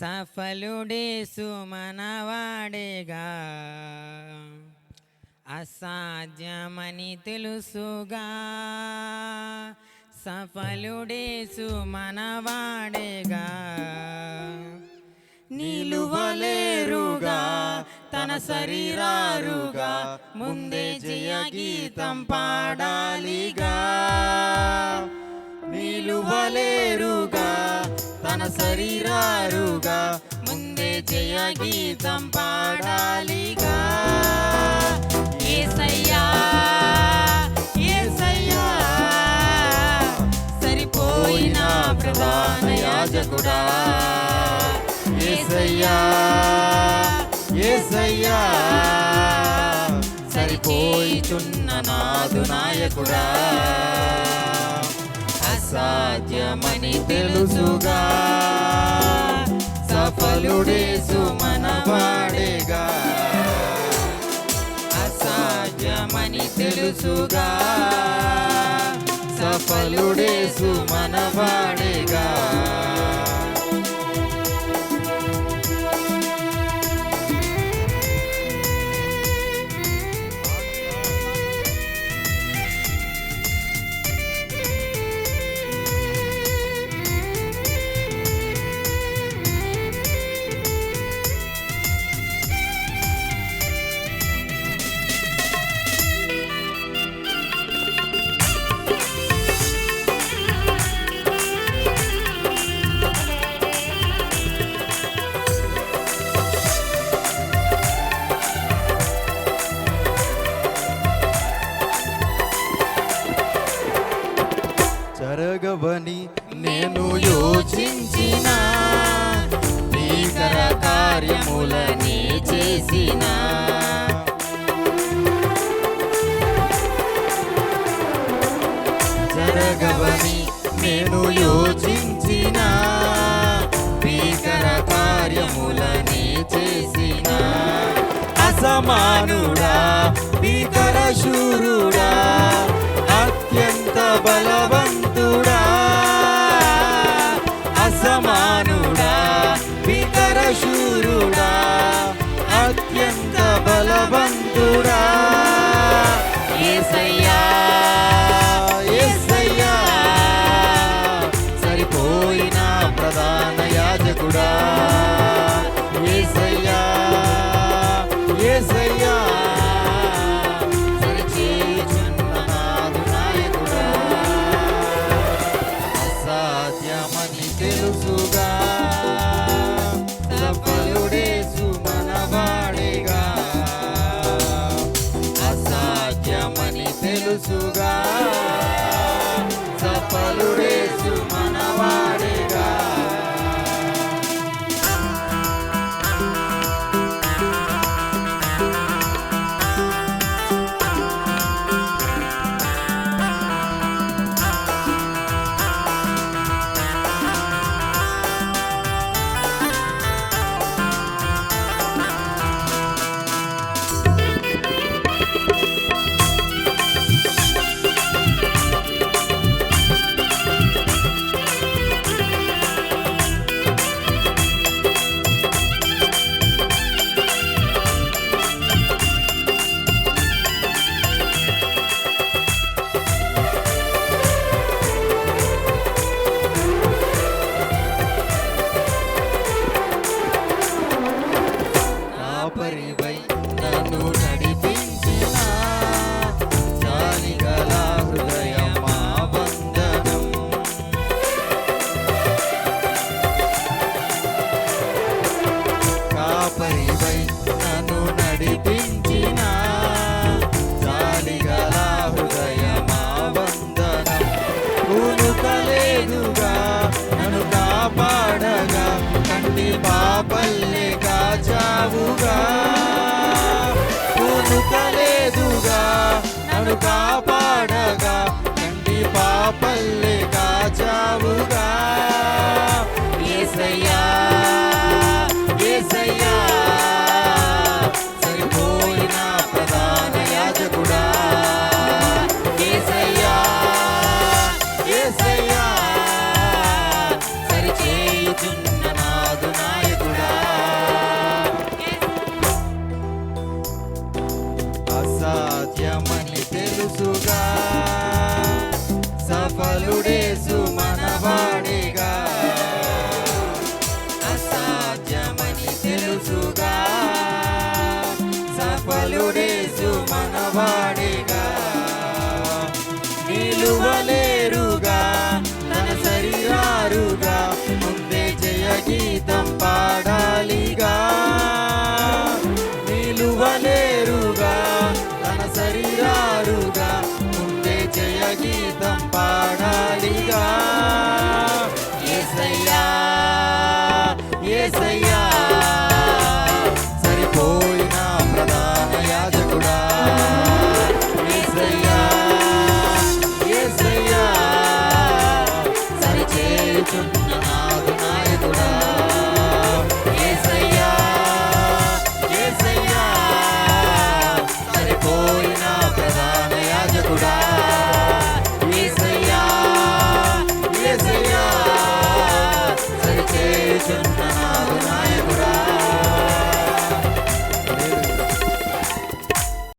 సఫలుడే సుమనవాడేగా. అసాధ్యమని తెలుసుగా. సఫలుడే సుమనవాడేగా. నిలువలేరుగా తన శరీరారుగా ముందే జయ గీతం పాడాలిగా. నిలువలేరుగా మన శరీరారుగా. ముందే జయ గీతం పాడాలిగా. ఏసయ్యా ఏసయ్యా. సరిపోయిన ప్రధాన యాజకుడా. ఏసయ్యా ఏసయ్యా. సరిపోయిచున్న నాదు నాయకుడా. అసాధ్యమని తెలుసుగా. సఫలుడేసు మనవాడేగా అసాధ్యమని తెలుసుగా. సఫలుడేసు మనవాడేగా జరగవని నేను యోచించిన భీకర కార్యములని చేసిన. అసమానుడా భీకర శూరుడా అత్యంత బలవంతుడా. అసమానుడా భీకర శూరుడా అత్యంత బలవంతుడా. ఏసయ్య అసాధ్యమని తెలుసుగా ఎదుగా నన్ను కాపాడగా తండ్రి పాపల్లే కాచావుగా. ఏసయ్యా. ఫలుడేసు మనవాడిగా. అసాధ్యమని తెలుసుగా. సఫలుడేసు మనవాడిగా. నిలువ ఏసయ్యా సరిపోయిన ప్రధాన యాజకుడా. ఏసయ్యా ఏసయ్యా. సరిచేయుచున్న నాయకుడా.